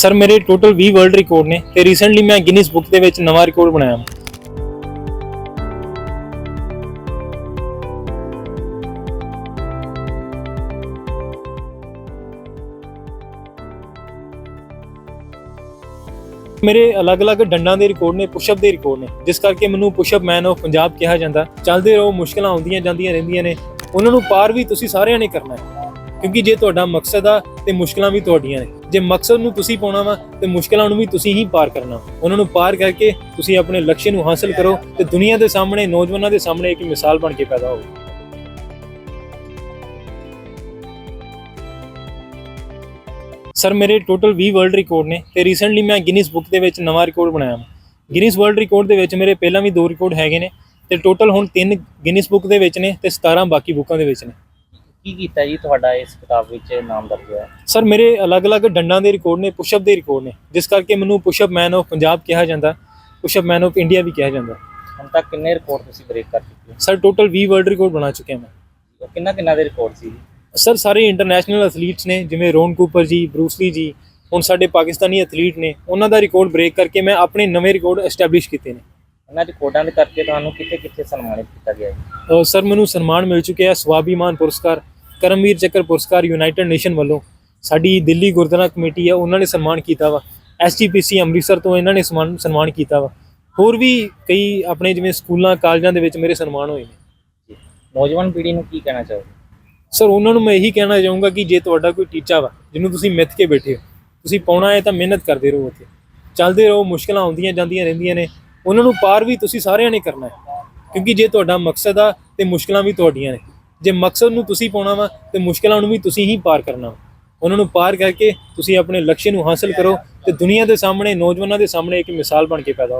Sir ਮੇਰੇ total 20 world record ਨੇ ਤੇ ਰੀਸੈਂਟਲੀ ਮੈਂ ਗਿਨੀਜ਼ ਬੁੱਕ ਦੇ ਵਿੱਚ ਨਵਾਂ ਰਿਕਾਰਡ ਬਣਾਇਆ। ਮੇਰੇ ਅਲੱਗ-ਅਲੱਗ ਡੰਡਾਂ ਦੇ ਰਿਕਾਰਡ ਨੇ ਪੁਸ਼ਅਪ ਦੇ ਰਿਕਾਰਡ ਨੇ, ਜਿਸ ਕਰਕੇ ਮੈਨੂੰ ਪੁਸ਼ਅਪ ਮੈਨ ਆਫ ਪੰਜਾਬ ਕਿਹਾ ਜਾਂਦਾ। ਚੱਲਦੇ ਰਹੋ, ਮੁਸ਼ਕਲਾਂ ਆਉਂਦੀਆਂ ਜਾਂਦੀਆਂ ਰਹਿੰਦੀਆਂ ਨੇ। ਉਹਨਾਂ ਨੂੰ ਪਾਰ ਵੀ ਤੁਸੀਂ ਸਾਰਿਆਂ ਨੇ ਕਰਨਾ ਹੈ, ਕਿਉਂਕਿ ਜੇ ਤੁਹਾਡਾ ਮਕਸਦ ਆ, ਤੇ ਮੁਸ਼ਕਲਾਂ ਵੀ ਤੁਹਾਡੀਆਂ ਨੇ। ਜੇ ਮਕਸਦ ਨੂੰ ਤੁਸੀਂ ਪਾਉਣਾ ਵਾ, ਤੇ ਮੁਸ਼ਕਲਾਂ ਨੂੰ ਵੀ ਤੁਸੀਂ ਹੀ ਪਾਰ ਕਰਨਾ। ਉਹਨਾਂ ਨੂੰ ਪਾਰ ਕਰਕੇ ਤੁਸੀਂ ਆਪਣੇ ਲਕਸ਼ ਨੂੰ ਹਾਸਲ ਕਰੋ ਤੇ ਦੁਨੀਆ ਦੇ ਸਾਹਮਣੇ, ਨੌਜਵਾਨਾਂ ਦੇ ਸਾਹਮਣੇ ਇੱਕ ਮਿਸਾਲ ਬਣ ਕੇ ਪੈਦਾ ਹੋਵੋ। ਸਰ, ਮੇਰੇ ਟੋਟਲ 20 ਵਰਲਡ ਰਿਕਾਰਡ ਨੇ ਤੇ ਰੀਸੈਂਟਲੀ ਮੈਂ ਗਿਨੀਜ਼ ਬੁੱਕ ਦੇ ਵਿੱਚ ਨਵਾਂ ਰਿਕਾਰਡ ਬਣਾਇਆ ਵਾ। ਗਿਨੀਜ਼ ਵਰਲਡ ਰਿਕਾਰਡ ਦੇ ਵਿੱਚ ਮੇਰੇ ਪਹਿਲਾਂ ਵੀ ਦੋ ਰਿਕਾਰਡ ਹੈਗੇ ਨੇ ਤੇ ਟੋਟਲ ਹੁਣ ਤਿੰਨ ਗਿਨੀਜ਼ ਬੁੱਕ ਦੇ ਵਿੱਚ ਨੇ ਤੇ 17 ਬਾਕੀ ਬੁੱਕਾਂ ਦੇ ਵਿੱਚ ਨੇ। ਕੀ ਕੀਤਾ ਜੀ ਤੁਹਾਡਾ ਇਸ ਕਿਤਾਬ ਵਿੱਚ ਨਾਮ ਦਰਜ ਹੋਇਆ? ਸਰ ਮੇਰੇ ਅਲੱਗ-ਅਲੱਗ ਡੰਡਾਂ ਦੇ ਰਿਕਾਰਡ ਨੇ ਪੁਸ਼ਅਪ ਦੇ ਰਿਕਾਰਡ ਨੇ ਜਿਸ ਕਰਕੇ ਮੈਨੂੰ ਪੁਸ਼ਅਪ ਮੈਨ ਆਫ ਪੰਜਾਬ ਕਿਹਾ ਜਾਂਦਾ ਪੁਸ਼ਅਪ ਮੈਨ ਆਫ ਇੰਡੀਆ ਵੀ ਕਿਹਾ ਜਾਂਦਾ। ਹੁਣ ਤੱਕ ਕਿੰਨੇ ਰਿਕਾਰਡ ਤੁਸੀਂ ਬ੍ਰੇਕ ਕਰ ਚੁੱਕੇ ਸਰ ਟੋਟਲ 20 ਵਰਲਡ ਰਿਕਾਰਡ ਬਣਾ ਚੁੱਕਿਆ ਮੈਂ। ਹੋ ਕਿੰਨਾ ਕਿੰਨਾ ਦੇ ਰਿਕਾਰਡ ਸੀ? ਸਰ ਸਾਰੇ ਇੰਟਰਨੈਸ਼ਨਲ ਐਥਲੀਟਸ ਨੇ ਜਿਵੇਂ ਰੋਨ ਕੂਪਰ ਜੀ ਬਰੂਸਲੀ ਜੀ ਹੁਣ ਸਾਡੇ ਪਾਕਿਸਤਾਨੀ ਐਥਲੀਟ ਨੇ ਉਹਨਾਂ ਦਾ ਰਿਕਾਰਡ ਬ੍ਰੇਕ ਕਰਕੇ ਮੈਂ ਆਪਣੇ ਨਵੇਂ ਰਿਕਾਰਡ ਐਸਟੈਬਲਿਸ਼ ਕੀਤੇ ਨੇ। ਇਹਨਾਂ ਰਿਕਾਰਡਾਂ ਦੇ ਕਰਕੇ ਤੁਹਾਨੂੰ ਕਿੱਥੇ ਕਿੱਥੇ ਸਨਮਾਨਿਤ ਕੀਤਾ ਗਿਆ ਅਹ ਸਰ ਮੈਨੂੰ ਸਨਮਾਨ ਮਿਲ ਚੁੱਕਿਆ ਸਵਾਭੀਮਾਨ ਪੁਰਸਕਾਰ ਕਰਮਵੀਰ ਚੱਕਰ ਪੁਰਸਕਾਰ ਯੂਨਾਈਟਿਡ ਨੇਸ਼ਨ ਵੱਲੋਂ ਸਾਡੀ ਦਿੱਲੀ ਗੁਰਦੁਆਰਾ ਕਮੇਟੀ ਆ ਉਹਨਾਂ ਨੇ ਸਨਮਾਨ ਕੀਤਾ ਵਾ। ਐਸਜੀਪੀਸੀ ਅੰਮ੍ਰਿਤਸਰ ਤੋਂ ਇਹਨਾਂ ਨੇ ਸਨਮਾਨ ਸਨਮਾਨ ਕੀਤਾ ਵਾ। ਹੋਰ ਵੀ ਕਈ ਆਪਣੇ ਜਿਵੇਂ ਸਕੂਲਾਂ ਕਾਲਜਾਂ ਦੇ ਵਿੱਚ ਮੇਰੇ ਸਨਮਾਨ ਹੋਏ ਨੇ। ਨੌਜਵਾਨ ਪੀੜ੍ਹੀ ਨੂੰ ਕੀ ਕਹਿਣਾ ਚਾਹੋਗੇ? ਸਰ ਉਹਨਾਂ ਨੂੰ ਮੈਂ ਇਹੀ ਕਹਿਣਾ ਚਾਹੂੰਗਾ ਕਿ ਜੇ ਤੁਹਾਡਾ ਕੋਈ ਟੀਚਾ ਵਾ ਜਿਹਨੂੰ ਤੁਸੀਂ ਮਿੱਥ ਕੇ ਬੈਠੇ ਹੋ ਤੁਸੀਂ ਪਾਉਣਾ ਹੈ ਤਾਂ ਮਿਹਨਤ ਕਰਦੇ ਰਹੋ ਉੱਥੇ। ਚੱਲਦੇ ਰਹੋ ਮੁਸ਼ਕਲਾਂ ਆਉਂਦੀਆਂ ਜਾਂਦੀਆਂ ਰਹਿੰਦੀਆਂ ਨੇ। ਉਹਨਾਂ ਨੂੰ ਪਾਰ ਵੀ ਤੁਸੀਂ ਸਾਰਿਆਂ ਨੇ ਕਰਨਾ ਹੈ। ਕਿਉਂਕਿ ਜੇ ਤੁਹਾਡਾ ਮਕਸਦ ਆ ਤੇ ਮੁਸ਼ਕਲਾਂ ਵੀ ਤੁਹਾਡੀਆਂ ਨੇ। ਜੇ ਮਕਸਦ ਨੂੰ ਤੁਸੀਂ ਪਾਉਣਾ ਵਾ, ਤੇ ਮੁਸ਼ਕਲਾਂ ਨੂੰ ਵੀ ਤੁਸੀਂ ਹੀ ਪਾਰ ਕਰਨਾ ਵਾ। ਉਹਨਾਂ ਨੂੰ ਪਾਰ ਕਰਕੇ ਤੁਸੀਂ ਆਪਣੇ ਲਕਸ਼ ਨੂੰ ਹਾਸਲ ਕਰੋ ਤੇ ਦੁਨੀਆ ਦੇ ਸਾਹਮਣੇ, ਨੌਜਵਾਨਾਂ ਦੇ ਸਾਹਮਣੇ ਇੱਕ ਮਿਸਾਲ ਬਣ ਕੇ ਪੈਦਾ ਹੋ